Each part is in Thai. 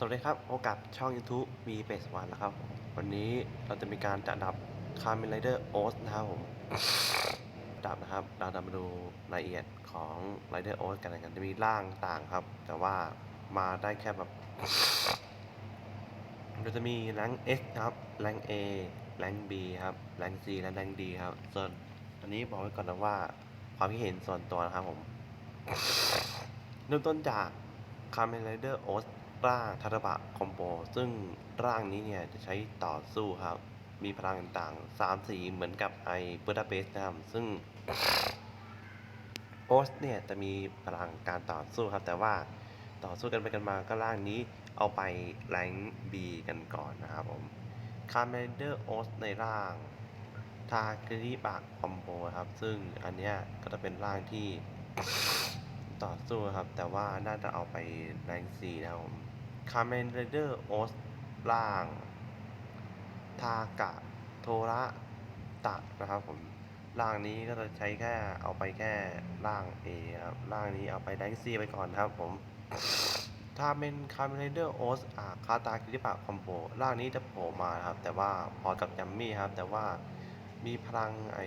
สวัสดีครับโอกาสช่อง YouTube V เ a วันนะครับ วันนี้เราจะมีการจัดดับคาร์มินไรเดอร์โอสนะครับผมดับนะครับ เราจะมาดูรายละเอียดของไรเดอร์โอสกันนะครับจะมีร่างต่างครับ แต่ว่ามาได้แค่แบบเราจะมีแรง S ครับแรง A แรง B ครับแรง C และแรง D ครับ ส่วนอันนี้บอกไว้ก่อนนะว่า ความคิดเห็นส่วนตัวนะครับผม เริ่มต้นจากคาร์เมนไรเดอร์โอส ร่างทาร์บะคอมโบซึ่งร่างนี้เนี่ยจะใช้ต่อสู้ครับ มีพลังต่างๆสามสีเหมือนกับไอเบอร์ดาเบสนะครับซึ่งโอสเนี่ยจะมีพลังการต่อสู้ครับ แต่ว่าต่อสู้กันไปกันมาก็ร่างนี้เอาไปแรงบีกันก่อนนะครับผมคาร์เมเดอร์โอสในร่างทากริบะคอมโบครับ ซึ่งอันเนี้ยก็จะเป็นร่างที่ต่อสู้ครับ แต่ว่าน่าจะเอาไปแรงสีนะครับผม คาเมนไรเดอร์โอสล่าง ทากะ โทระตะนะครับผมล่างนี้ก็จะใช้แค่เอาไปแค่ล่าง A ครับล่างนี้เอาไปแรงซีไปก่อนครับผมถ้าเป็นคา m เมนเดอร์โอสอาคาตาคิริปะคอมโบล่างนี้จะโผล่มาครับ แต่ว่าพอกับยัมมี่ครับ แต่ว่ามีพลังไอ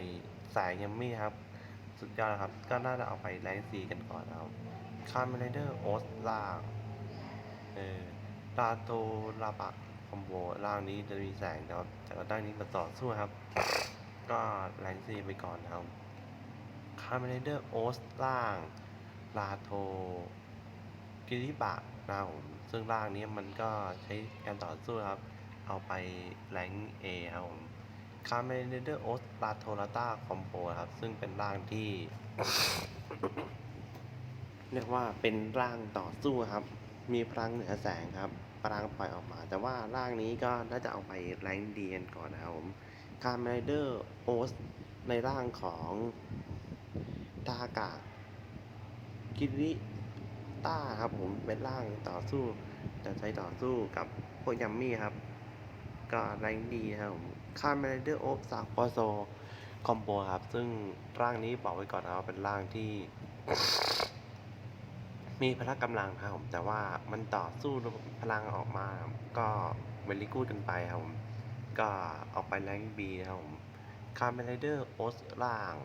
แสงยัมมี่ครับ สุดยอดครับ ก็น่าจะเอาไปแรงซีกันก่อนครับคาร์เมนเดอร์โอสล่าง เออลาโตลาบะคอมโบล่างนี้จะมีแสงนะครับแต่ว่าด้านนี้มาต่อสู้ครับ ก็แรงซีไปก่อนนะครับคาร์เมนเดอร์โอสล่างลาโทกิริบะนะครับผมซึ่งล่างนี้มันก็ใช้การต่อสู้ครับ เอาไปแรงเอครับผมคาร์เมนเดอร์โอสลาโทราตาคอมโบครับ ซึ่งเป็นร่างที่ เรียกว่าเป็นร่างต่อสู้ครับ มีพลังเหนือแสงครับพลังปล่อยออกมา แต่ว่าร่างนี้ก็น่าจะเอาไปแรงดีกันก่อนนะครับผมคาร์เมนเดอร์โอสในร่างของทากะกิริต้าครับผมเป็นร่างต่อสู้จะใช้ต่อสู้กับพวกยัมมี่ครับ ก็แรงดีครับผมคาร์เมนเดอร์โอฟซาโคโซคอมโบครับ ซึ่งร่างนี้บอกไว้ก่อนนะครับเป็นร่างที่ มีพละกำลังครับผมแต่ว่ามันต่อสู้พลังออกมา ก็เวลิกูดกันไปครับผมก็ออกไปแรงบีนะครับผมคาร์เมนเดอร์โอสล่าง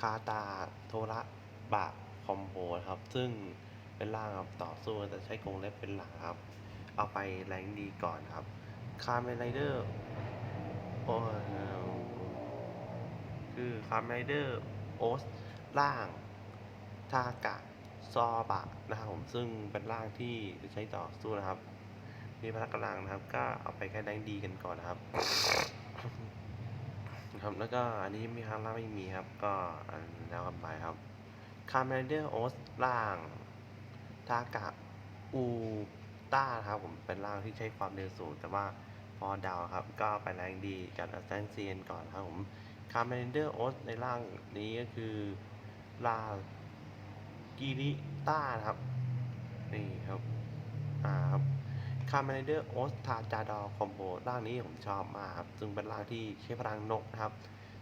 คาตาโทระบะคอมโบครับ ซึ่งเป็นร่างครับต่อสู้แต่ใช้กรงเล็บเป็นหลักครับ เอาไปแรงดีก่อนครับคาร์เมนไรเดอร์โอ้คือคาร์เมนไรเดอร์โอสล่าง ทากะซอบะนะครับผมซึ่งเป็นร่างที่จะใช้ต่อสู้นะครับ มีพละกำลังนะครับ ก็เอาไปแค่แรงดีกันก่อนนะครับครับแล้วก็อันนี้มีครั้งล่างไม่มีครับ ก็อันแล้วกันไปครับคาร์เมเดอร์โอสล่างทากะอูต้าครับผมเป็นร่างที่ใช้ความเร็วสูงแต่ว่าพอดาวครับ ก็ไปแรงดีกับอัสเซนเซียนก่อนครับผมคาร์เมเดอร์โอสในร่างนี้ก็คือลา กิริต้าครับ นี่ครับ อ่าครับคาร์เมนเดอร์โอสทาจาดอคอมโบร่างนี้ผมชอบมากครับ ซึ่งเป็นร่างที่ใช้พลังนกนะครับ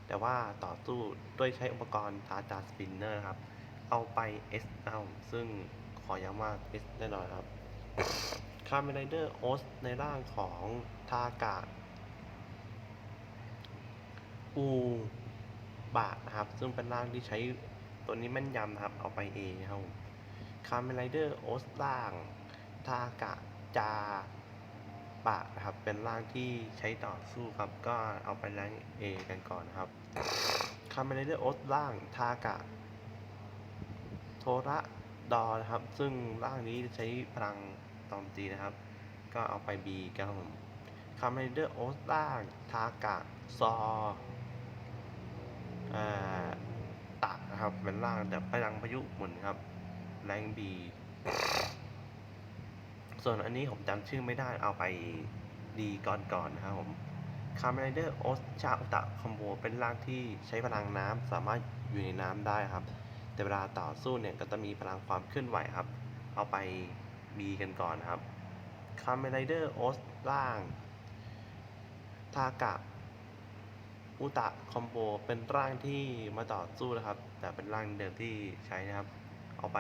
แต่ว่าต่อสู้ด้วยใช้อุปกรณ์ทาจาสปินเนอร์ครับ เอาไป S เอาซึ่งขอย้ำว่า S แน่นอนครับคาร์เมนเดอร์โอสในร่างของทากะอูบะนะครับ ซึ่งเป็นร่างที่ใช้ ตัวนี้แม่นยำนะครับ เอาไป A ครับคาร์เมนไรเดอร์โอสล่าง ทากะจาบะนะครับ เป็นร่างที่ใช้ต่อสู้ครับ ก็เอาไปแรง A กันก่อนครับคาร์เมนไรเดอร์โอสล่าง ทากะ โทระดอนะครับ ซึ่งร่างนี้ใช้พลังตอมตีนะครับ ก็เอาไป B ครับผมคาร์เมนเดอร์โอสล่าง ทากะ ซออ่า นะครับเป็นร่างแต่พลังพายุหมุนครับ แรง B ส่วนอันนี้ผมจำชื่อไม่ได้เอาไปดีก่อนก่อนนะครับผมคาร์เมนเดอร์โอสชาอุตะคอมโบเป็นร่างที่ใช้พลังน้ำสามารถอยู่ในน้ำได้ครับ แต่เวลาต่อสู้เนี่ยก็จะมีพลังความเคลื่อนไหวครับ เอาไป B กันก่อนครับคาร์เมไรเดอร์โอสล่างทากะ อุตะคอมโบเป็นร่างที่มาต่อสู้นะครับ แต่เป็นร่างเดิมที่ใช้นะครับ เอาไป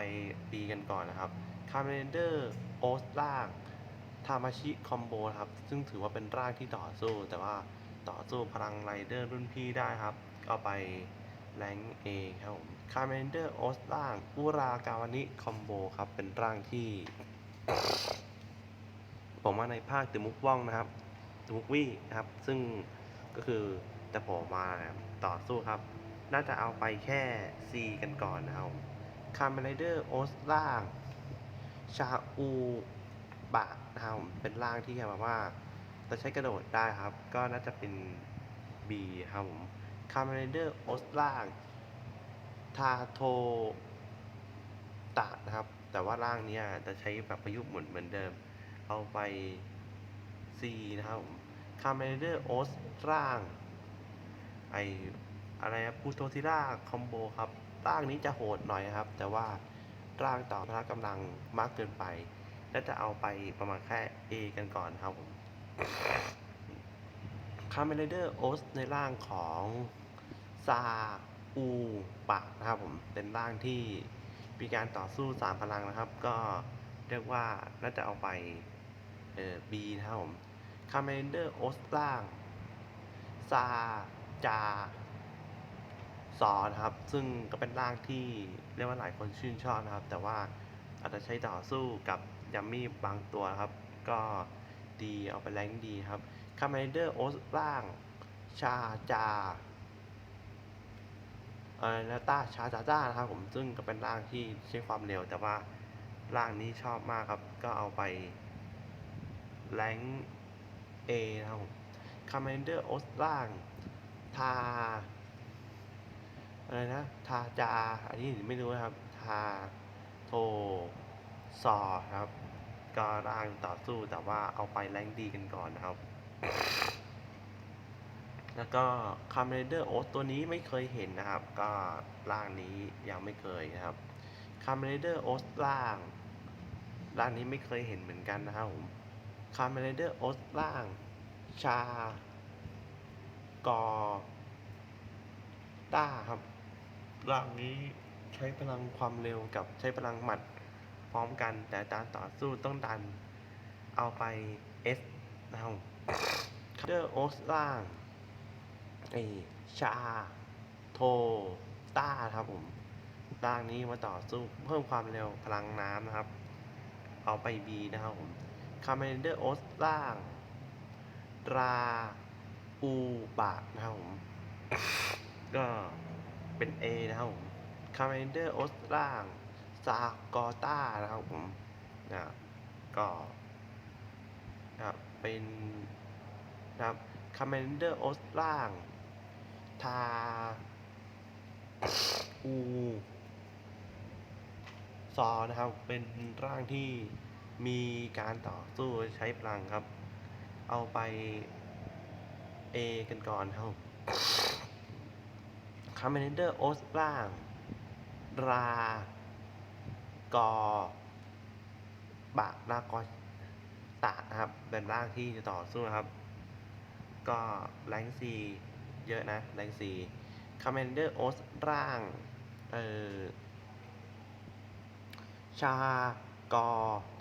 B กันก่อนนะครับคาร์เมนเดอร์โอสล่างทามาชิคอมโบครับ ซึ่งถือว่าเป็นร่างที่ต่อสู้ แต่ว่าต่อสู้พลังไรเดอร์รุ่นพี่ได้ครับก็ไปแรงเอครับผมคาเมนเดอร์โอสล่างอุรากาวานิคอมโบครับ เป็นร่างที่ผมว่าในภาคเดมุกว่องนะครับเดมุกวี่นะครับ ซึ่งก็คือ แต่ผมมาต่อสู้ครับ น่าจะเอาไปแค่ C กันก่อนนะครับคาร์เมนเดอร์โอสล่าง ชาอูบะนะครับผมเป็นร่างที่แบบว่าจะใช้กระโดดได้ครับ ก็น่าจะเป็น B ครับผมคาร์เมนเดอร์โอสล่าง ทาโทตะนะครับ แต่ว่าร่างเนี้ยจะใช้แบบประยุกต์เหมือนเหมือนเดิม เอาไป C นะครับผมคาร์เมนเดอร์โอสร่าง ไออะไรนะพูโตซิล่าคอมโบครับร่างนี้จะโหดหน่อยครับ แต่ว่าร่างต่อพละกำลังมากเกินไป และจะเอาไปประมาณแค่ A กันก่อนครับผมคาร์เมนเดอร์โอสในร่างของซาอูปะนะครับผม เป็นร่างที่มีการต่อสู้สามพลังนะครับ ก็เรียกว่าน่าจะเอาไปเอ่อ B นะครับผมคาร์เมนเดอร์โอสร่างซา จาซอนะครับ ซึ่งก็เป็นร่างที่เรียกว่าหลายคนชื่นชอบนะครับ แต่ว่าอาจจะใช้ต่อสู้กับยัมมี่บางตัวครับ ก็ดีเอาไปแรงดีครับคาร์เมเดอร์โอสร่างชาจาเออนาตาชาจาจ้านะครับผมซึ่งก็เป็นร่างที่ใช้ความเร็ว แต่ว่าร่างนี้ชอบมากครับ ก็เอาไปแรงเอนะครับผมคาร์เมเดอร์โอสล่าง ทา อะไรนะ ทาจา อันนี้ไม่รู้นะครับ ทา โทซอครับก็ร่างต่อสู้แต่ว่าเอาไปแรงดีกันก่อนนะครับ แล้วก็คาร์เมเดอร์โอสตัวนี้ไม่เคยเห็นนะครับ ก็ร่างนี้ยังไม่เคยนะครับคาร์เมเดอร์โอสล่าง ร่างนี้ไม่เคยเห็นเหมือนกันนะครับผมคาร์เมเดอร์โอสล่าง ชา กอต้าครับร่างนี้ใช้พลังความเร็วกับใช้พลังหมัดพร้อมกัน แต่การต่อสู้ต้องดันเอาไป S นะครับคาเดอร์โอสล่างไอชา โทต้าครับผมร่างนี้มาต่อสู้เพิ่มความเร็วพลังน้ำนะครับ เอาไป B นะครับผมคาเมนเดอร์โอสล่างรา อูบะนะครับผม ก็เป็น A นะครับผมคาร์เมนเดอร์โอสล่างซากอต้านะครับผมนะก็นะครับเป็นนะครับคาร์เมนเดอร์โอสล่างทาอูซอนะครับ เป็นร่างที่มีการต่อสู้ใช้พลังครับ เอาไป A กันก่อนครับคาร์เมนเดอร์โอสล่าง รากอบะลากอตะนะครับเป็นร่างที่จะต่อสู้นะครับ ก็แรงซีเยอะนะแรงซีคาร์เมนเดอร์โอสร่างเออชากอ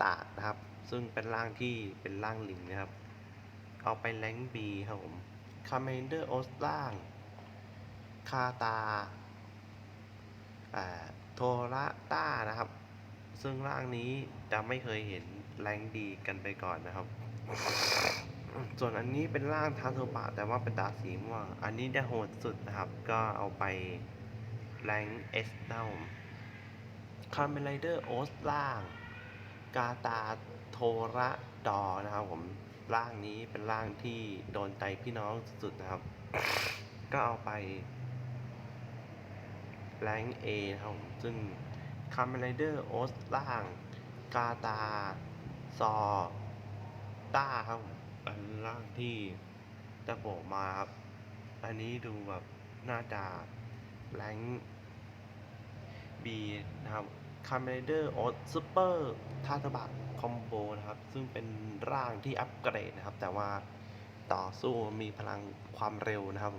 ตะนะครับ ซึ่งเป็นร่างที่เป็นร่างลิงนะครับ เอาไปแรงบีครับผม คาเมนเดอร์โอสล่าง คาตาอ่าโทระต้านะครับ ซึ่งร่างนี้จะไม่เคยเห็นแรงดีกันไปก่อนนะครับ ส่วนอันนี้เป็นร่างทาโทบะแต่ว่าเป็นดาสีม่วง อันนี้จะโหดสุดนะครับ ก็เอาไปแรงเอสนะครับผมคาร์เมนไรเดอร์โอสล่าง กาตาโทระดอนะครับผม ร่างนี้เป็นร่างที่โดนใจพี่น้องสุดๆนะครับ ก็เอาไปแรงเอครับซึ่งคาร์เมไรเดอร์โอสล่าง กาตา ซอต้าครับเป็นร่างที่จะโผล่มาครับ อันนี้ดูแบบน่าจะแรงบีนะครับ คาร์เมนเดอร์โอสซูเปอร์ทาตบักคอมโบนะครับ ซึ่งเป็นร่างที่อัปเกรดนะครับ แต่ว่าต่อสู้มีพลังความเร็วนะครับ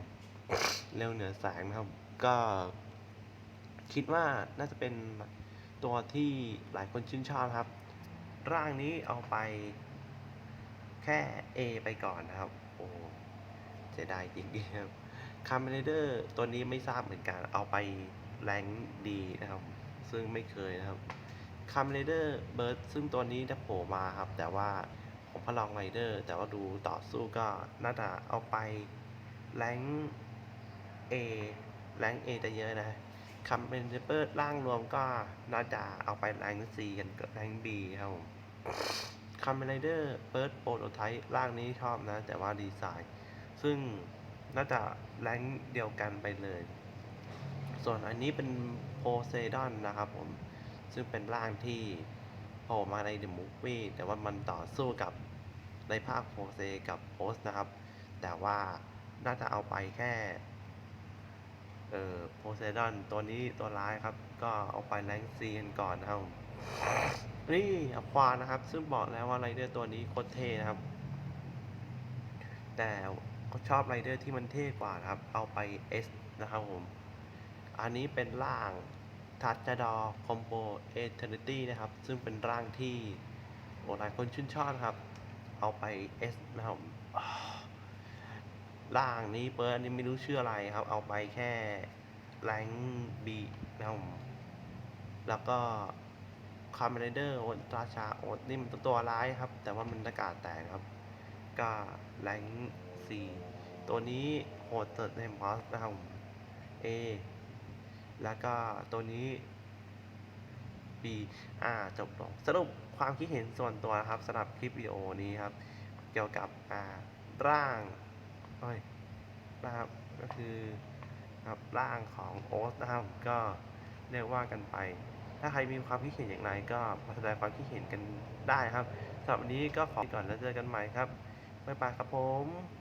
เร็วเหนือแสงนะครับ ก็คิดว่าน่าจะเป็นตัวที่หลายคนชื่นชอบครับ ร่างนี้เอาไปแค่ A ไปก่อนนะครับ โอ้เสียดายจริงๆครับคาร์เมเดอร์ตัวนี้ไม่ทราบเหมือนกัน เอาไปแรงดีนะครับ ซึ่งไม่เคยนะครับคาร์เมเดอร์เบิร์ดซึ่งตัวนี้จะโผล่มาครับ แต่ว่าของพลองไรเดอร์ แต่ว่าดูต่อสู้ก็น่าจะเอาไปแรง A แรง A จะเยอะนะคัมเ n นเปอร์ร่างรวมก็น่าจะเอาไปแรง C กันกับแรง B ครับผมคัมเ n นเดอร์เปิร์ดโปรโตไทป์ร่างนี้ชอบนะ แต่ว่าดีไซน์ ซึ่งน่าจะแรงเดียวกันไปเลย ส่วนอันนี้เป็น โพเซดอนนะครับผม ซึ่งเป็นร่างที่โผล่มาในเดอะมูฟวี่แต่ว่ามันต่อสู้กับในภาคโพเซกับโพสนะครับ แต่ว่าน่าจะเอาไปแค่ เอ่อโพไซดอนตัวนี้ตัวร้ายครับ ก็เอาไปแรงซีกันก่อนนะครับนี่อควานะครับ ซึ่งบอกแล้วว่าไรเดอร์ตัวนี้โคตรเท่นะครับ แต่ก็ชอบไรเดอร์ที่มันเท่กว่านะครับ เอาไป S นะครับผม อันนี้เป็นร่างทัชจดอคอมโบเอเทอร์นิตี้นะครับ ซึ่งเป็นร่างที่โอ้หลายคนชื่นชอบครับ เอาไป S นะครับร่างนี้เปิร์อันนี้ไม่รู้ชื่ออะไรครับ เอาไปแค่แรงบีนะครับแล้วก็คาร์เมเดอร์โอตราชาโอตนี่มันตัวร้ายครับ แต่ว่ามันอากาศแตกครับก็แรงซีตัวนี้โหดสุดในมอสนะครับผม A แล้วก็ตัวนี้ B อ่าจบลง สรุปความคิดเห็นส่วนตัวนะครับสำหรับคลิปวิดีโอนี้ครับ เกี่ยวกับอ่าร่างเอ้ยนะครับก็คือครับร่างของโอ๊ตนะครับก็เรียกว่ากันไป ถ้าใครมีความคิดเห็นอย่างไรก็มาแสดงความคิดเห็นกันได้ครับสำหรับวันนี้ก็ขอไปก่อนแล้วเจอกันใหม่ครับบ๊ายบายครับผม